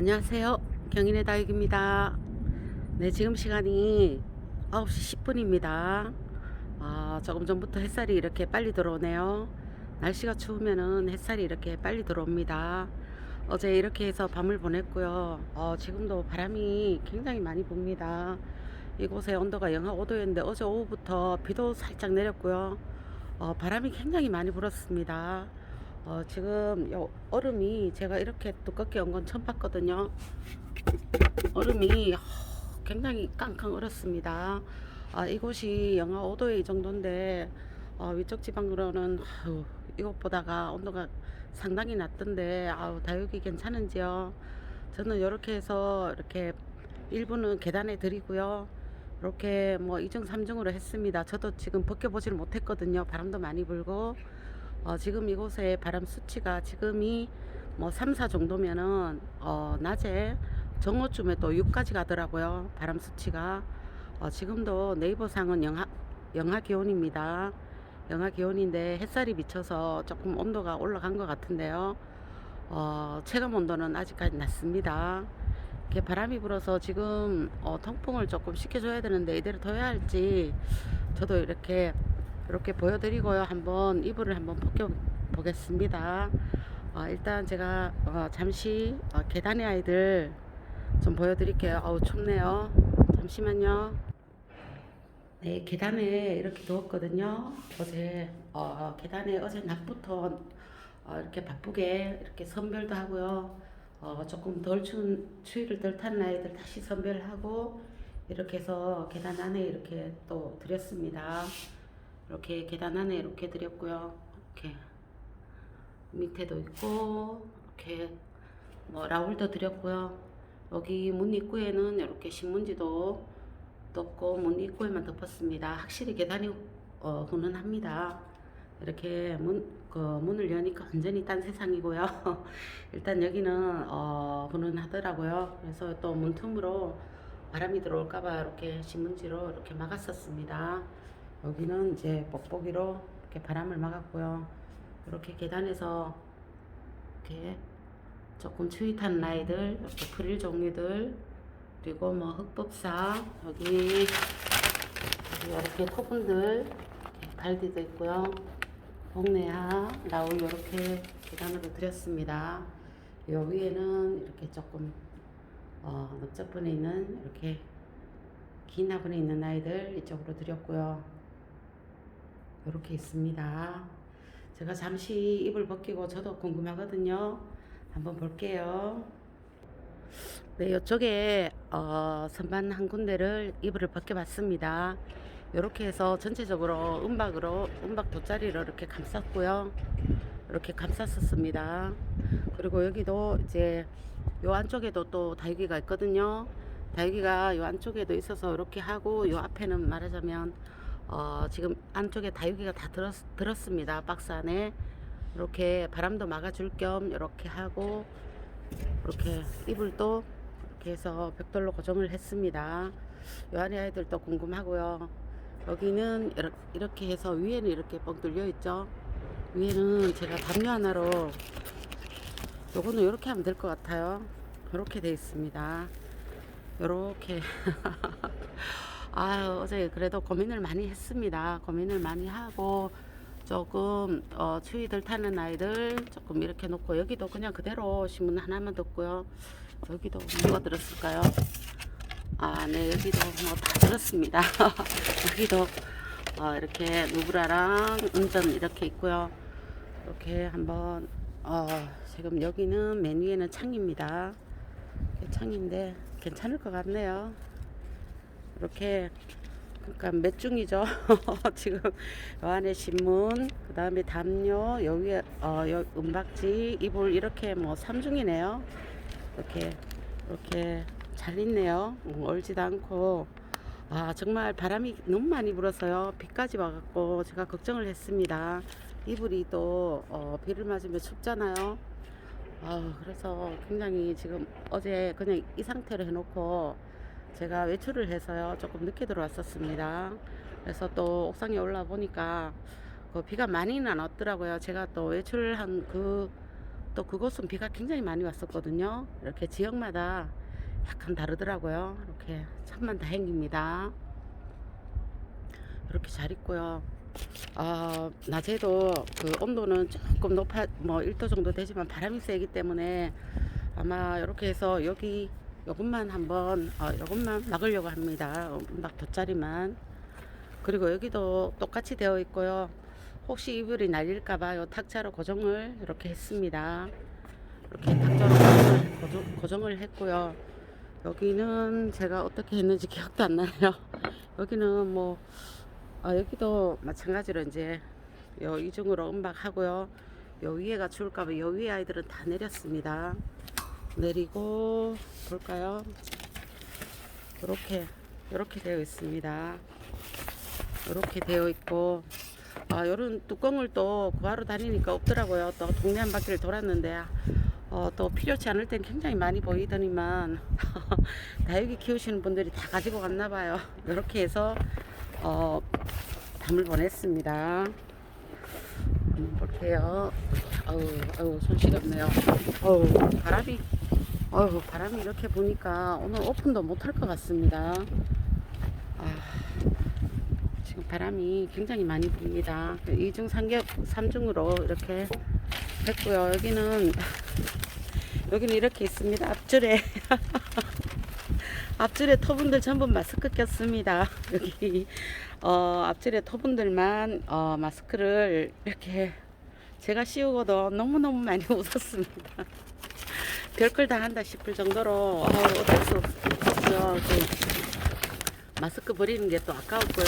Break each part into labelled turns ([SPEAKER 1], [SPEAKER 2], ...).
[SPEAKER 1] 안녕하세요. 경인의 다육입니다. 네, 지금 시간이 9시 10분입니다. 아, 조금 전부터 햇살이 이렇게 빨리 들어오네요. 날씨가 추우면은 햇살이 이렇게 빨리 들어옵니다. 어제 이렇게 해서 밤을 보냈고요. 어, 지금도 바람이 굉장히 많이 붑니다. 이곳의 온도가 영하 5도였는데 어제 오후부터 비도 살짝 내렸고요. 어, 바람이 굉장히 많이 불었습니다. 어, 지금 요 얼음이 제가 이렇게 두껍게 온 건 처음 봤거든요. 얼음이 어, 굉장히 깡깡 얼었습니다. 아, 이곳이 영하 5도의 이 정도인데 어, 위쪽 지방으로는 아유, 이곳보다가 온도가 상당히 낮던데 아우 다육이 괜찮은지요? 저는 이렇게 해서 이렇게 일부는 계단에 드리고요. 이렇게 뭐 2중 3중으로 했습니다. 저도 지금 벗겨보지를 못했거든요. 바람도 많이 불고 어, 지금 이곳의 바람 수치가 지금이 뭐 3, 4 정도면은 어, 낮에 정오쯤에 또 6까지 가더라고요. 바람 수치가 어, 지금도 네이버 상은 영하 영하 기온입니다. 영하 기온인데 햇살이 비쳐서 조금 온도가 올라간 것 같은데요. 어, 체감 온도는 아직까지 낮습니다. 이렇게 바람이 불어서 지금 어, 통풍을 조금 시켜줘야 되는데 이대로 둬야 할지 저도 이렇게 이렇게 보여드리고요. 한번 이불을 한번 벗겨 보겠습니다. 어, 일단 제가 어, 잠시 어, 계단의 아이들 좀 보여드릴게요. 어우 춥네요. 잠시만요. 네, 계단에 이렇게 누웠거든요. 어제 어, 계단에 어제 낮부터 어, 이렇게 바쁘게 이렇게 선별도 하고요. 어, 조금 덜 추운 추위를 덜 타는 아이들 다시 선별하고 이렇게 해서 계단 안에 이렇게 또 드렸습니다. 이렇게 계단 안에 이렇게 드렸고요. 이렇게 밑에도 있고 이렇게 뭐 라울도 드렸고요. 여기 문 입구에는 이렇게 신문지도 덮고 문 입구에만 덮었습니다. 확실히 계단이 어, 훈훈합니다. 이렇게 문, 그 문을 여니까 완전히 딴 세상이고요. 일단 여기는 어, 훈훈하더라고요. 그래서 또 문틈으로 바람이 들어올까봐 이렇게 신문지로 이렇게 막았었습니다. 여기는 이제 뽁뽁이로 이렇게 바람을 막았고요. 이렇게 계단에서 이렇게 조금 추위 탄 아이들, 이렇게 프릴 종류들, 그리고 뭐 흑법사, 여기, 여기 이렇게 토분들, 발디도 있고요. 동네야, 라울 이렇게 계단으로 드렸습니다. 요 위에는 이렇게 조금 어, 넓적분에 있는 이렇게 긴 화분에 있는 아이들 이쪽으로 드렸고요. 이렇게 있습니다. 제가 잠시 입을 벗기고 저도 궁금하거든요. 한번 볼게요. 네, 이쪽에 어, 선반 한 군데를 이불을 벗겨봤습니다. 이렇게 해서 전체적으로 은박으로 은박 돗자리로 이렇게 감쌌고요. 이렇게 감쌌었습니다. 그리고 여기도 이제 요 안쪽에도 또 다육이가 있거든요. 다육이가 요 안쪽에도 있어서 이렇게 하고 요 앞에는 말하자면 어, 지금 안쪽에 다육이가 다 들었, 들었습니다. 박스 안에 이렇게 바람도 막아줄 겸 이렇게 하고 이렇게 이불도 이렇게 해서 벽돌로 고정을 했습니다. 요 안에 아이들도 궁금하고요. 여기는 이렇- 이렇게 해서 위에는 이렇게 뻥 뚫려 있죠. 위에는 제가 담요 하나로 요거는 이렇게 하면 될 것 같아요. 이렇게 돼 있습니다. 요렇게 아 어제 그래도 고민을 많이 했습니다. 고민을 많이 하고 조금 어, 추위들 타는 아이들 조금 이렇게 놓고 여기도 그냥 그대로 신문 하나만 뒀고요. 여기도 뭐가 들었을까요? 아, 네 여기도 뭐 다 들었습니다. 여기도 어, 이렇게 누브라랑 운전 이렇게 있고요. 이렇게 한번 어, 지금 여기는 맨 위에는 창입니다. 창인데 괜찮을 것 같네요. 이렇게 그러니까 몇 중이죠. 지금 요 안에 신문, 그 다음에 담요, 여기에 어, 여, 은박지, 이불 이렇게 뭐 3중이네요. 이렇게 이렇게 잘 있네요. 음, 얼지도 않고 아 정말 바람이 너무 많이 불어서요. 비까지 와갖고 제가 걱정을 했습니다. 이불이 또 어, 비를 맞으면 춥잖아요. 아 그래서 굉장히 지금 어제 그냥 이 상태로 해놓고 제가 외출을 해서요 조금 늦게 들어왔었습니다. 그래서 또 옥상에 올라 보니까 그 비가 많이는 안 왔더라고요. 제가 또 외출한 그 또 그곳은 비가 굉장히 많이 왔었거든요. 이렇게 지역마다 약간 다르더라고요. 이렇게 천만 다행입니다. 이렇게 잘 있고요. 아, 낮에도 그 온도는 조금 높아 뭐 1도 정도 되지만 바람이 세기 때문에 아마 이렇게 해서 여기 요것만 한번 어, 요것만 막으려고 합니다. 막 돗자리만 그리고 여기도 똑같이 되어 있고요. 혹시 이불이 날릴까봐 요 탁자로 고정을 이렇게 했습니다. 이렇게 탁자로 고정을, 고정, 고정을 했고요. 여기는 제가 어떻게 했는지 기억도 안 나요. 여기는 뭐 아, 여기도 마찬가지로 이제 요 이중으로 음박하고요. 요 위에가 추울까봐 요 위에 아이들은 다 내렸습니다. 내리고 볼까요? 이렇게 이렇게 되어 있습니다. 이렇게 되어 있고 아, 요런 뚜껑을 또 구하러 다니니까 없더라고요. 또 동네 한 바퀴를 돌았는데 어, 또 필요치 않을 땐 굉장히 많이 보이더니만 다육이 키우시는 분들이 다 가지고 갔나 봐요. 이렇게 해서 어, 담을 보냈습니다. 한번 볼게요. 아우, 아우, 손 시렵네요. 어우, 바람이, 어우, 바람이 이렇게 부니까 오늘 오픈도 못할 것 같습니다. 아, 지금 바람이 굉장히 많이 붑니다. 이중 삼겹, 삼중으로 이렇게 했고요. 여기는, 여기는 이렇게 있습니다. 앞줄에. 앞줄에 터분들 전부 마스크 꼈습니다. 여기 어, 앞줄에 터분들만 어, 마스크를 이렇게 제가 씌우고도 너무너무 많이 웃었습니다. 별걸 다 한다 싶을 정도로 어, 어쩔 수 없어요. 그 마스크 버리는 게 또 아까웠고요.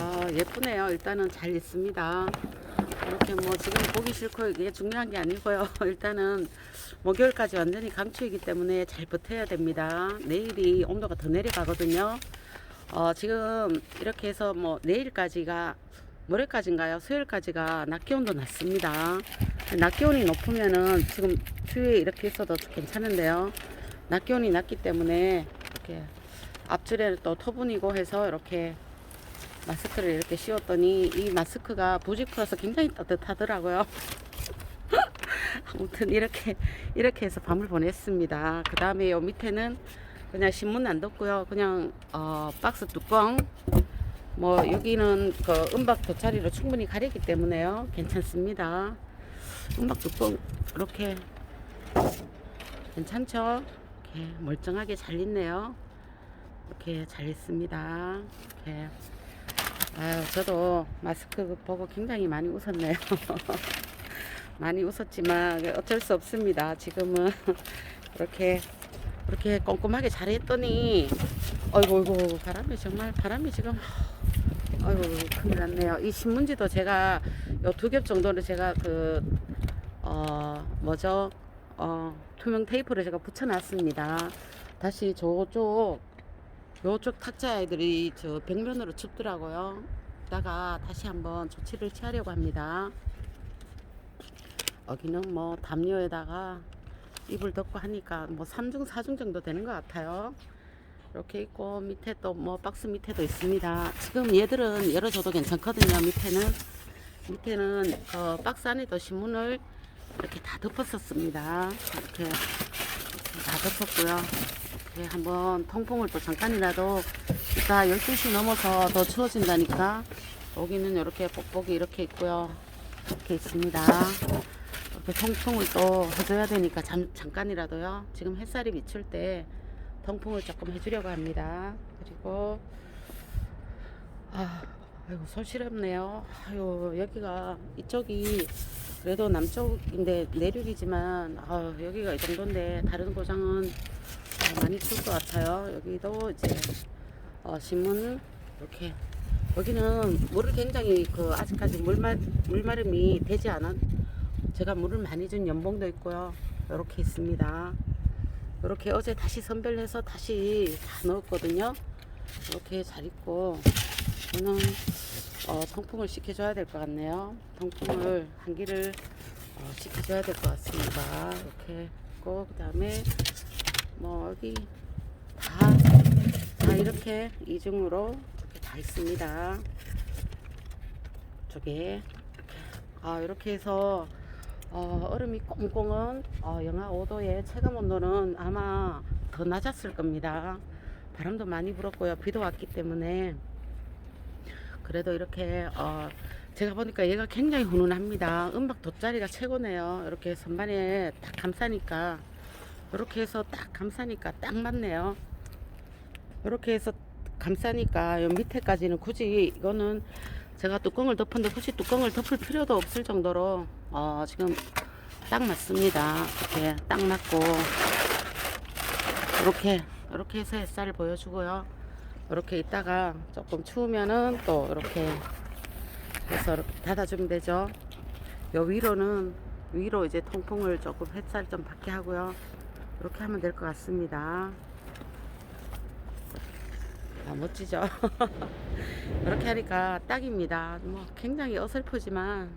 [SPEAKER 1] 아, 예쁘네요. 일단은 잘 있습니다. 이렇게 뭐 지금 보기 싫고 이게 중요한 게 아니고요. 일단은 목요일까지 완전히 강추이기 때문에 잘 버텨야 됩니다. 내일이 온도가 더 내려가거든요. 어, 지금 이렇게 해서 뭐 내일까지가 모레까지인가요? 수요일까지가 낮 기온도 낮습니다. 낮 기온이 높으면은 지금 주위에 이렇게 있어도 괜찮은데요. 낮 기온이 낮기 때문에 이렇게 앞줄에 또 터분이고 해서 이렇게 마스크를 이렇게 씌웠더니 이 마스크가 부직풀어서 굉장히 따뜻하더라고요. 아무튼 이렇게 이렇게 해서 밤을 보냈습니다. 그 다음에 요 밑에는 그냥 신문 안 덮고요. 그냥 어, 박스 뚜껑 뭐 여기는 그 은박 돗자리로 충분히 가리기 때문에요. 괜찮습니다. 은박 뚜껑 이렇게 괜찮죠? 이렇게 멀쩡하게 잘 있네요. 이렇게 잘 있습니다. 이렇게 아유 저도 마스크 보고 굉장히 많이 웃었네요. 많이 웃었지만 어쩔 수 없습니다. 지금은 이렇게 이렇게 꼼꼼하게 잘 했더니 어이구 어이구 바람이 정말 바람이 지금 아이고 큰일 났네요. 이 신문지도 제가 요 두 겹 정도를 제가 그 어 뭐죠 어 투명 테이프를 제가 붙여놨습니다. 다시 저쪽 요쪽 탁자 아이들이 저 벽면으로 춥더라고요. 이따가 다시 한번 조치를 취하려고 합니다. 여기는 뭐 담요에다가 이불 덮고 하니까 뭐 3중 4중 정도 되는 것 같아요. 이렇게 있고 밑에 또 뭐 박스 밑에도 있습니다. 지금 얘들은 열어줘도 괜찮거든요. 밑에는 밑에는 어, 박스 안에도 신문을 이렇게 다 덮었었습니다. 이렇게 다 덮었고요. 이렇게 한번 통풍을 또 잠깐이라도 이따 12시 넘어서 더 추워진다니까 여기는 이렇게 뽁뽁이 이렇게 있고요. 이렇게 있습니다. 이렇게 통풍을 또 해줘야 되니까 잠, 잠깐이라도요. 지금 햇살이 비출 때 통풍을 조금 해주려고 합니다. 그리고 아, 아이고 손 시렵네요. 아유 여기가 이쪽이 그래도 남쪽인데 내륙이지만 아, 여기가 이 정도인데 다른 고장은 어, 많이 추울 것 같아요. 여기도 이제 어, 신문 이렇게 여기는 물을 굉장히 그 아직까지 물마, 물마름이 되지 않아 제가 물을 많이 준 연봉도 있고요. 이렇게 있습니다. 이렇게 어제 다시 선별해서 다시 다 넣었거든요. 이렇게 잘 있고 저는 어, 통풍을 시켜줘야 될 것 같네요. 통풍을 한기를 어, 시켜줘야 될 것 같습니다. 이렇게 있고 그 다음에 뭐 여기 다, 다 이렇게 이중으로 이렇게 다 있습니다. 쪽에 아 이렇게 해서 어, 얼음이 꽁꽁은 어, 영하 5도에 체감 온도는 아마 더 낮았을 겁니다. 바람도 많이 불었고요. 비도 왔기 때문에 그래도 이렇게 어, 제가 보니까 얘가 굉장히 훈훈합니다. 은박 돗자리가 최고네요. 이렇게 선반에 딱 감싸니까 이렇게 해서 딱 감싸니까 딱 맞네요. 이렇게 해서 감싸니까 요 밑에까지는 굳이 이거는 제가 뚜껑을 덮었는데 굳이 뚜껑을 덮을 필요도 없을 정도로 어, 지금 딱 맞습니다. 이렇게 딱 맞고 이렇게 이렇게 해서 햇살을 보여주고요. 이렇게 있다가 조금 추우면은 또 이렇게 해서 이렇게 닫아주면 되죠. 요 위로는 위로 이제 통풍을 조금 햇살 좀 받게 하고요. 이렇게 하면 될 것 같습니다. 아, 멋지죠? 이렇게 하니까 딱입니다. 뭐 굉장히 어설프지만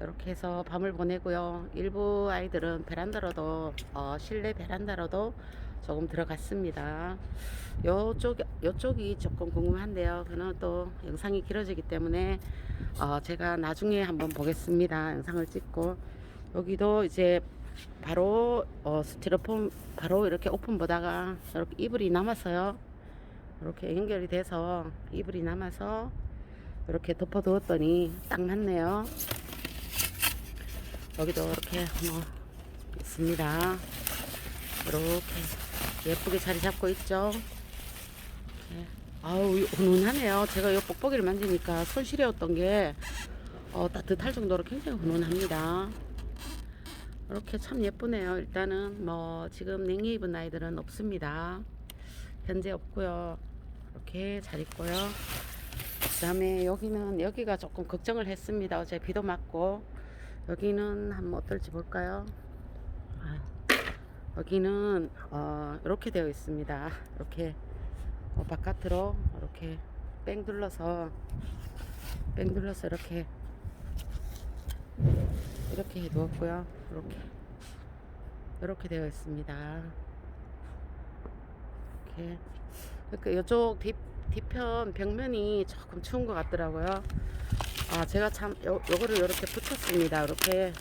[SPEAKER 1] 이렇게 해서 밤을 보내고요. 일부 아이들은 베란다로도 어, 실내 베란다로도 조금 들어갔습니다. 요쪽 요쪽이 조금 궁금한데요. 그는 또 영상이 길어지기 때문에 어, 제가 나중에 한번 보겠습니다. 영상을 찍고 여기도 이제 바로 어, 스티로폼 바로 이렇게 오픈 보다가 이렇게 이불이 남았어요. 이렇게 연결이 돼서 이불이 남아서 이렇게 덮어 두었더니 딱 맞네요. 여기도 이렇게 뭐 있습니다. 이렇게 예쁘게 자리 잡고 있죠. 네. 아우 훈훈하네요. 제가 이 뽁뽁이를 만지니까 손 시려웠던 게 어, 따뜻할 정도로 굉장히 훈훈합니다. 이렇게 참 예쁘네요. 일단은 뭐 지금 냉이 입은 아이들은 없습니다. 현재 없고요. 이렇게 잘 있고요. 그 다음에 여기는 여기가 조금 걱정을 했습니다. 어제 비도 맞고 여기는 한번 어떨지 볼까요? 아, 여기는 어, 이렇게 되어 있습니다. 이렇게 어, 바깥으로 이렇게 뺑 둘러서 뺑 둘러서 이렇게 이렇게 해 두었고요. 이렇게 이렇게 되어 있습니다. 이렇게 그러니까 이쪽 뒤, 뒤편 벽면이 조금 추운 것 같더라고요. 아 제가 참 요, 요거를 이렇게 붙였습니다. 이렇게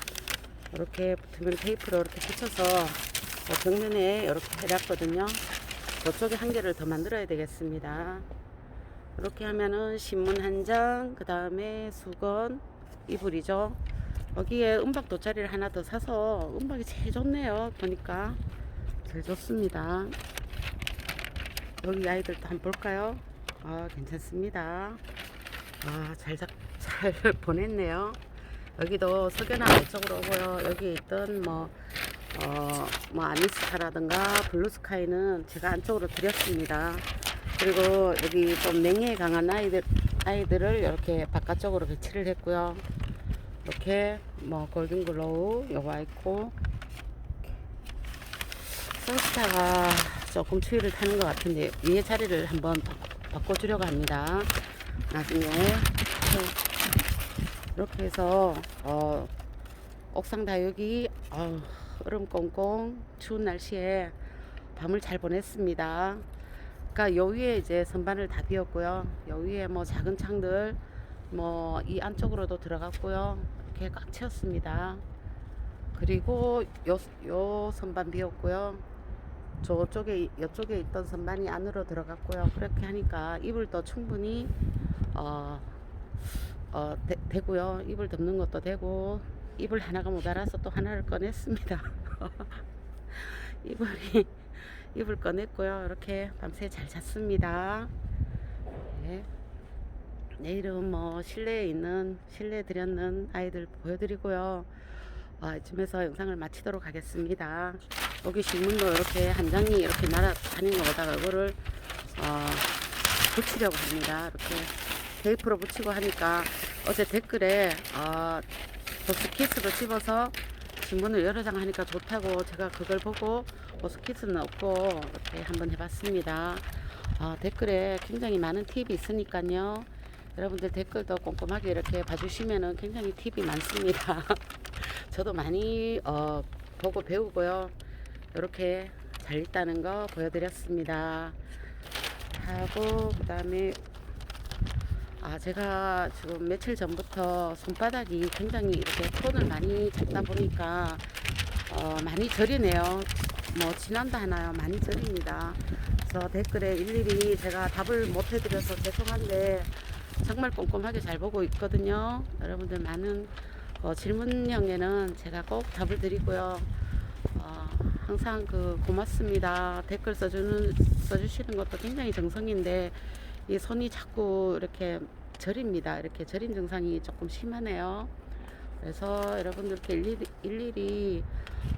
[SPEAKER 1] 이렇게 붙으면 테이프로 이렇게 붙여서 어, 벽면에 이렇게 해놨거든요. 이쪽에 한 개를 더 만들어야 되겠습니다. 이렇게 하면은 신문 한 장, 그 다음에 수건, 이불이죠. 여기에 은박 돗자리를 하나 더 사서 은박이 제일 좋네요. 보니까 제일 좋습니다. 여기 아이들도 한번 볼까요? 아 괜찮습니다. 아잘잘 보냈네요. 여기도 석연아 이쪽으로 오고요. 여기 있던 뭐 어, 뭐 아미스카라든가 블루스카이는 제가 안쪽으로 드렸습니다. 그리고 여기 좀 냉해에 강한 아이들 아이들을 이렇게 바깥쪽으로 배치를 했고요. 이렇게 뭐 골든 글로우 요거 있고 선스타가 조금 추위를 타는 것 같은데 위에 자리를 한번 바, 바꿔주려고 합니다. 나중에 이렇게 해서 어, 옥상 다육이 어, 얼음 꽁꽁 추운 날씨에 밤을 잘 보냈습니다. 그러니까 요 위에 이제 선반을 다 비웠고요. 요 위에 뭐 작은 창들 뭐 이 안쪽으로도 들어갔고요. 이렇게 꽉 채웠습니다. 그리고 요, 요 선반 비웠고요. 저쪽에 이쪽에 있던 선반이 안으로 들어갔고요. 그렇게 하니까 이불도 충분히 어, 어 되, 고요 이불 덮는 것도 되고 이불 하나가 모자라서 또 하나를 꺼냈습니다. 이불이 이불 꺼냈고요. 이렇게 밤새 잘 잤습니다. 네. 내일은 뭐 실내에 있는 실내에 들였는 아이들 보여드리고요. 아, 이쯤에서 영상을 마치도록 하겠습니다. 여기 신문도 이렇게 한 장이 이렇게 날아다니는 것보다가 이거를 어, 붙이려고 합니다. 이렇게 테이프로 붙이고 하니까 어제 댓글에 어, 보스키스로 집어서 신문을 여러 장 하니까 좋다고 제가 그걸 보고 보스키스는 없고 이렇게 한번 해봤습니다. 어, 댓글에 굉장히 많은 팁이 있으니까요. 여러분들 댓글도 꼼꼼하게 이렇게 봐주시면은 굉장히 팁이 많습니다. 저도 많이 어, 보고 배우고요. 이렇게 잘 있다는 거 보여드렸습니다. 하고 그 다음에 아, 제가 지금 며칠 전부터 손바닥이 굉장히 이렇게 손을 많이 잡다 보니까 어, 많이 저리네요. 뭐 지난다 하나요? 많이 저립니다. 그래서 댓글에 일일이 제가 답을 못 해드려서 죄송한데 정말 꼼꼼하게 잘 보고 있거든요. 여러분들 많은 어, 질문형에는 제가 꼭 답을 드리고요. 어, 항상 그 고맙습니다. 댓글 써주는 써주시는 것도 굉장히 정성인데 이 손이 자꾸 이렇게 저립니다. 이렇게 저림 증상이 조금 심하네요. 그래서 여러분들께 일일이, 일일이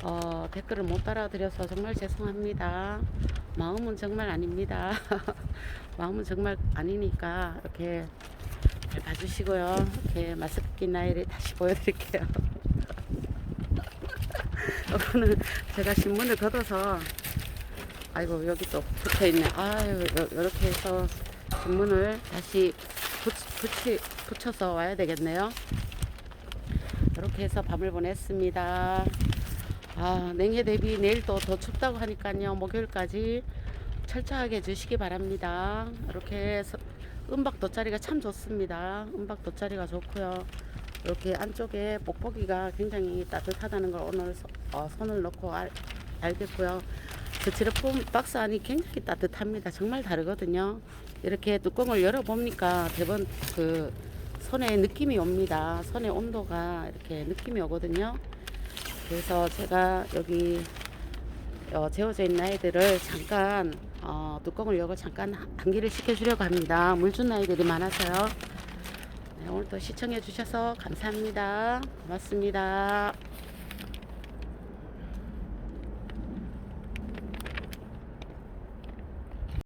[SPEAKER 1] 어, 댓글을 못 달아드려서 정말 죄송합니다. 마음은 정말 아닙니다. 마음은 정말 아니니까 이렇게 잘 봐주시고요. 이렇게 마스크 낀 나이를 다시 보여드릴게요. 이거는 제가 신문을 걷어서 아이고 여기 또 붙어 있네. 아유 요- 요렇게 해서 신문을 다시 붙, 붙이, 붙여서 와야 되겠네요. 이렇게 해서 밤을 보냈습니다. 아, 냉해 대비 내일 또 더 춥다고 하니까요. 목요일까지 철저하게 해주시기 바랍니다. 이렇게 해서 은박 돗자리가 참 좋습니다. 은박 돗자리가 좋고요. 이렇게 안쪽에 목보기가 굉장히 따뜻하다는 걸 오늘 서- 어, 손을 넣고 알, 알겠고요. 그 제품 박스 안이 굉장히 따뜻합니다. 정말 다르거든요. 이렇게 뚜껑을 열어보니까 대번 그 손에 느낌이 옵니다. 손의 온도가 이렇게 느낌이 오거든요. 그래서 제가 여기 어, 재워져 있는 아이들을 잠깐 어, 뚜껑을 열고 잠깐 한- 환기를 시켜주려고 합니다. 물 준 아이들이 많아서요. 네, 오늘도 시청해 주셔서 감사합니다. 고맙습니다.